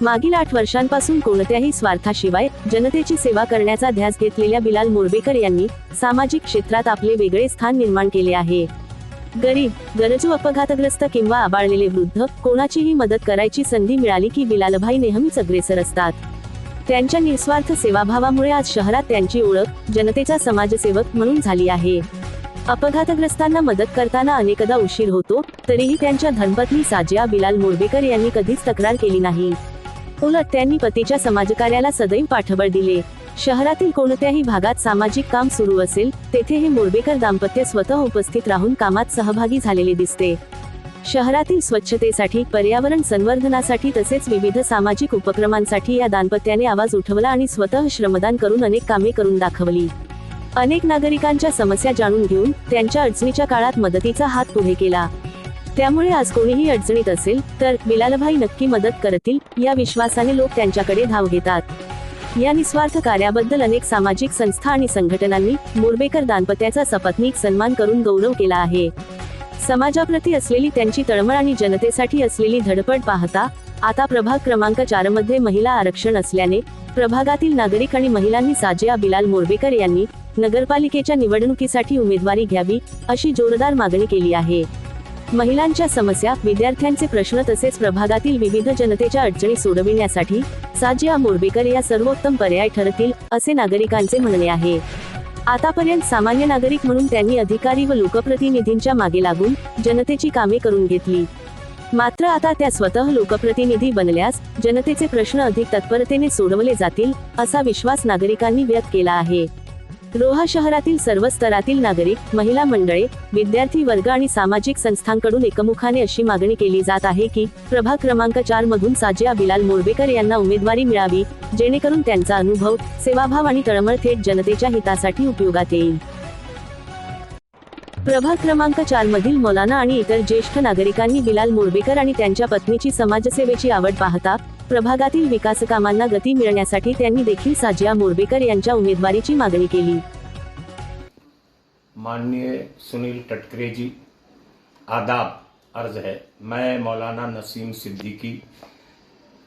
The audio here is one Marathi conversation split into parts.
मागील आठ वर्षांपासून कोणत्याही स्वार्थाशिवाय जनतेची सेवा करण्याचा ध्यास घेतलेल्या बिलाल मोरबेकर यांनी सामाजिक क्षेत्रात आपले वेगळे स्थान निर्माण केले आहे. गरीब गरजू अपघातग्रस्त किंवा आबाळलेले वृद्ध कोणाचीही मदत करायची संधी मिळाली की बिलालभाई नेहमीच अग्रेसर असतात. त्यांच्या निस्वार्थ सेवाभावामुळे आज शहरात त्यांची ओळख जनतेचा समाजसेवक म्हणून झाली आहे. अपघातग्रस्तांना मदत करताना अनेकदा उशीर होतो तरीही त्यांच्या धनपत्नी साजिया बिलाल मोरबेकर यांनी कधीच तक्रार केली नाही. उलट त्यांनी पतीच्या समाजकार्याला सदैव पाठबळ दिले. शहरातील कोणत्याही भागात सामाजिक काम सुरू असेल तेथे हे मोरबेकर दाम्पत्य स्वतः उपस्थित राहून कामात सहभागी झालेले दिसते. शहरातील स्वच्छतेसाठी पर्यावरण संवर्धनासाठी तसेच विविध सामाजिक उपक्रमांसाठी या दाम्पत्याने आवाज उठवला आणि स्वतः श्रमदान करून अनेक कामे करून दाखवली. अनेक नागरिकांच्या समस्या जाणून घेऊन त्यांच्या अडचणीच्या काळात मदतीचा हात पुढे केला. त्यामुळे आज कोणीही अडचणीत असेल तर बिलालभाई नक्की मदत करतील या विश्वासाने लोक त्यांच्याकडे धाव घेतात. या निस्वार्थ कार्याबद्दल अनेक सामाजिक संस्था आणि संघटनांनी मोरबेकर दाम्पत्याचा सपत्नीक सन्मान करून गौरव केला आहे. समाजाप्रती असलेली त्यांची तळमळ आणि जनतेसाठी असलेली धडपड पाहता आता प्रभाग क्रमांक चारमध्ये महिला आरक्षण असल्याने प्रभागातील नागरिक आणि महिलांनी साजिया बिलाल मोरबेकर यांनी नगरपालिकेच्या निवडणुकीसाठी उमेदवारी घ्यावी अशी जोरदार मागणी केली आहे. महिलांच्या समस्या विद्यार्थ्यांचे प्रश्न तसेच प्रभागातील विविध जनतेच्या अडचणी सोडविण्यासाठी साजिया मोरबेकर या सर्वोत्तम पर्याय ठरतील असे नागरिकांचे म्हणणे आहे. आतापर्यंत सामान्य नागरिक म्हणून त्यांनी अधिकारी व लोकप्रतिनिधींच्या मागे लागून जनतेची कामे करून घेतली. मात्र आता त्या स्वतः लोकप्रतिनिधी बनल्यास जनतेचे प्रश्न अधिक तत्परतेने सोडवले जातील असा विश्वास नागरिकांनी व्यक्त केला आहे. रोहा शहरातील सर्व स्तरातील नागरिक महिला मंडळे विद्यार्थी वर्ग आणि सामाजिक संस्थांकडून एकमुखाने अशी मागणी केली जात आहे की प्रभाग क्रमांक चार मधून साजिया बिलाल मोरबेकर यांना उमेदवारी मिळावी जेणेकरून त्यांचा अनुभव सेवाभाव आणि तळमळ थेट जनतेच्या हितासाठी उपयोगात येईल. प्रभाग क्रमांक चार मधील मौलाना आणि इतर ज्येष्ठ नागरिकांनी बिलाल मोरबेकर आणि त्यांच्या पत्नीची समाजसेवेची आवड पाहता प्रभागातील विकासकामांना गती मिळण्यासाठी त्यांनी देखील साजिया मोरबेकर यांच्या उमेदवारीची मागणी केली. माननीय सुनील टटकरेजी आदाब अर्ज है। मैं मौलाना Naseem Siddiqui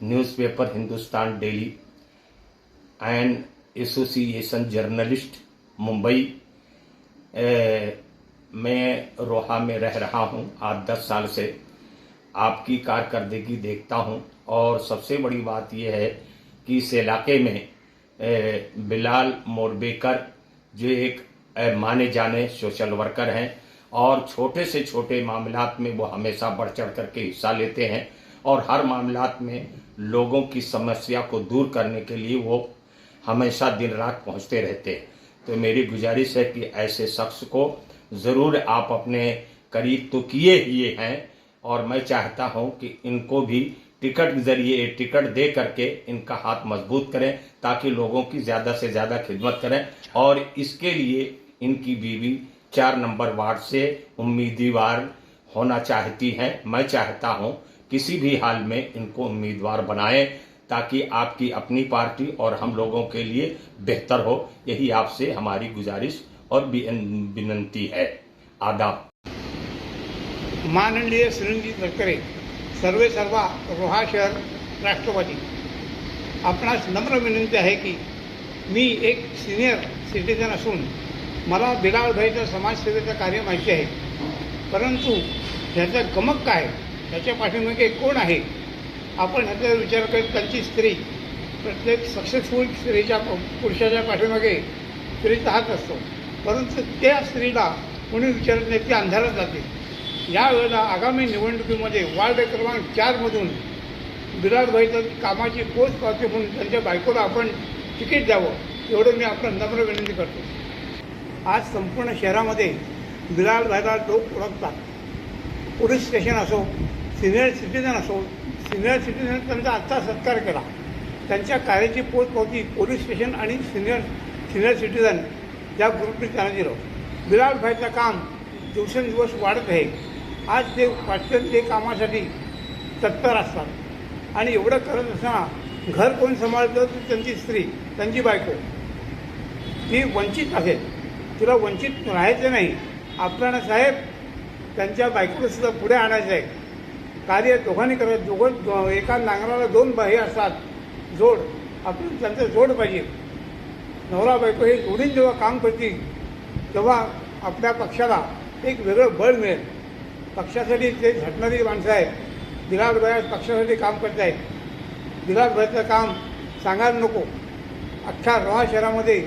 newspaper Hindustan daily and association journalist Mumbai. ए, मैं रोहा में रह रहा हूं। आज दस साल से आपकी कारकर्दगी देखता हूं। और सबसे बड़ी बात यह है कि इस इलाके में बिलाल मोरबेकर जो एक माने जाने सोशल वर्कर हैं और छोटे से छोटे मामलात में वो हमेशा बढ़ चढ़ करके हिस्सा लेते हैं और हर मामलात में लोगों की समस्या को दूर करने के लिए वो हमेशा दिन रात पहुँचते रहते हैं। तो मेरी गुजारिश है कि ऐसे शख्स को ज़रूर आप अपने करीब तो किए ही हैं और मैं चाहता हूँ कि इनको भी टिकट के ज़रिए, टिकट दे करके इनका हाथ मज़बूत करें, ताकि लोगों की ज़्यादा से ज़्यादा खिदमत करें। और इसके लिए इनकी बीवी चार नंबर वार्ड से उम्मीदवार होना चाहती हैं। मैं चाहता हूँ किसी भी हाल में इनको उम्मीदवार बनाएँ, ताकि आपकी अपनी पार्टी और हम लोगों के लिए बेहतर हो। यही आपसे हमारी गुजारिश और विन- विनंती है। आदाब। माननीय सुनीलजी तटकरे सर्वे सर्वा रोहा शहर राष्ट्रवादी. आपणास नम्र विनंती आहे की मी एक सिनियर सिटीजन असून मला बिलालभाईचं समाजसेवेचं कार्य माहिती आहे. परंतु ह्याचं गमक काय? ह्याच्या पाठीमागे कोण आहे? आपण ह्याचा विचार करत त्यांची स्त्री प्रत्येक सक्सेसफुल स्त्रीच्या पुरुषाच्या पाठीमागे स्त्रीचा हात असतो. परंतु त्या स्त्रीला कोणी विचारत नाही ती अंधारात जाते. यावेळेला आगामी निवडणुकीमध्ये वार्ड क्रमांक चारमधून बिराजभाईचं कामाची पोच पाहते म्हणून त्यांच्या बायकोला आपण तिकीट द्यावं एवढं मी आपलं नम्र विनंती करतो. आज संपूर्ण शहरामध्ये बिराजभाईला लोक ओळखतात पोलीस स्टेशन असो सिनियर सिटीजन असो सिनियर सिटीजन त्यांचा आत्ता सत्कार केला. त्यांच्या कार्याची पोच पावती पोलीस स्टेशन आणि सिनियर सिनियर सिटीजन या ग्रुपने त्यांना दिलं. बिराजभाईचं काम दिवसेंदिवस वाढत आहे. आज ते वाटतं ते कामासाठी तत्पर असतात. आणि एवढं करत असताना घर कोण सांभाळतं? तर त्यांची स्त्री त्यांची बायको. ती वंचित आहे तिला वंचित राहायचं नाही. आपल्याला साहेब त्यांच्या बायकोला सुद्धा पुढे आणायचं आहे. कार्य दोघांनी करत दोघं दो- एका नांगराला दोन बाही असतात. जोड. आपण त्यांचं जोड पाहिजे. नवरा बायको हे जोडीन जेव्हा काम करतील तेव्हा आपल्या पक्षाला एक वेगळं बळ मिळेल. पक्षासाठी ते झटणारी माणसं आहेत दिलास बयास पक्षासाठी काम करत आहेत. दिलाड भयाचं काम सांगायला नको. अख्ख्या रोहा शहरामध्ये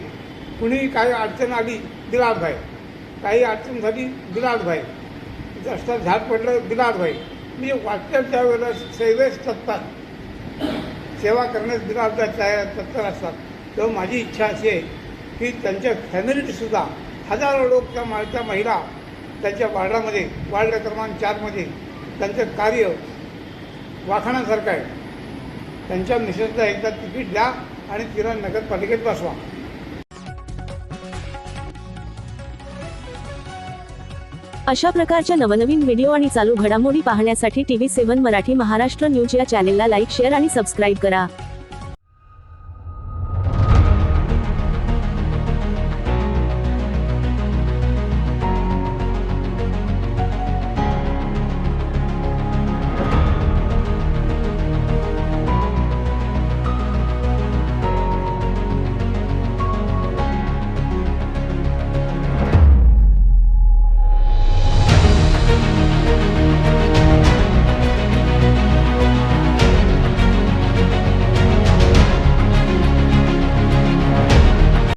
कुणी काही अडचण आली दिलाड भाई काही अडचण झाली दिलाड भाई रस्त्यात झाड पडलं दिलाड भाई मी वाटतं त्यावेळेला सेवेस तत्पर. सेवा करण्यास दिलाड तत्पर असतात. तेव्हा माझी इच्छा अशी आहे की त्यांच्या फॅमिलीतसुद्धा हजारो लोक त्या माझ्या महिला त्यांच्या वार्डामध्ये वार्ड क्रमांक चारमध्ये त्यांचं कार्य वाखाणासारखं आहे. त्यांच्या मिसेसला एकदा तिकीट द्या आणि तिला नगरपालिकेत बसवा. अशा प्रकारच्या नवनवीन व्हिडिओ आणि चालू घडामोडी पाहण्यासाठी TV seven Marathi Maharashtra news या चॅनेलला लाईक शेअर आणि सबस्क्राईब करा.